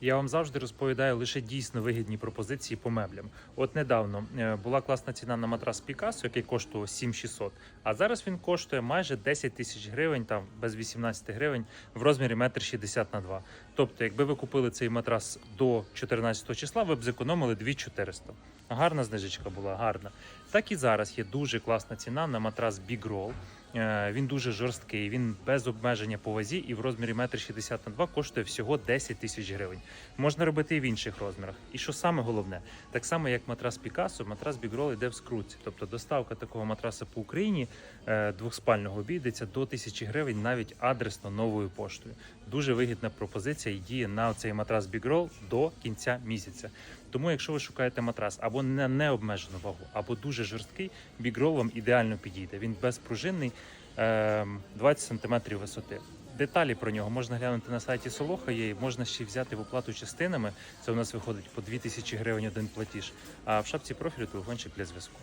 Я вам завжди розповідаю лише дійсно вигідні пропозиції по меблям. От недавно е, була класна ціна на матрас Picasso, який коштував 7600, а зараз він коштує майже 10 тисяч гривень, там без 18 гривень, в розмірі 1,60 на 2. Тобто, якби ви купили цей матрас до 14 числа, ви б зекономили 2400. Гарна знижечка була, гарна. Так і зараз є дуже класна ціна на матрас Big Roll. Е, Він дуже жорсткий, він без обмеження по вазі і в розмірі 1,60 на 2 коштує всього 10 тисяч гривень. Можна робити і в інших розмірах. І що саме головне, так само як матрас Picasso, матрас Roll йде в скрутці. Тобто доставка такого матраса по Україні е, двохспального обійдеться до 1000 гривень навіть адресно новою поштою. Дуже вигідна пропозиція діє на цей матрас Roll до кінця місяця. Тому, якщо ви шукаєте матрас або на необмежену вагу, або дуже жорсткий, Roll вам ідеально підійде. Він безпружинний, 20 см висоти. Деталі про нього можна глянути на сайті Солоха. Є можна ще взяти в оплату частинами. Це у нас виходить по 2000 гривень один платіж. А в шапці профілю телефончик для зв'язку.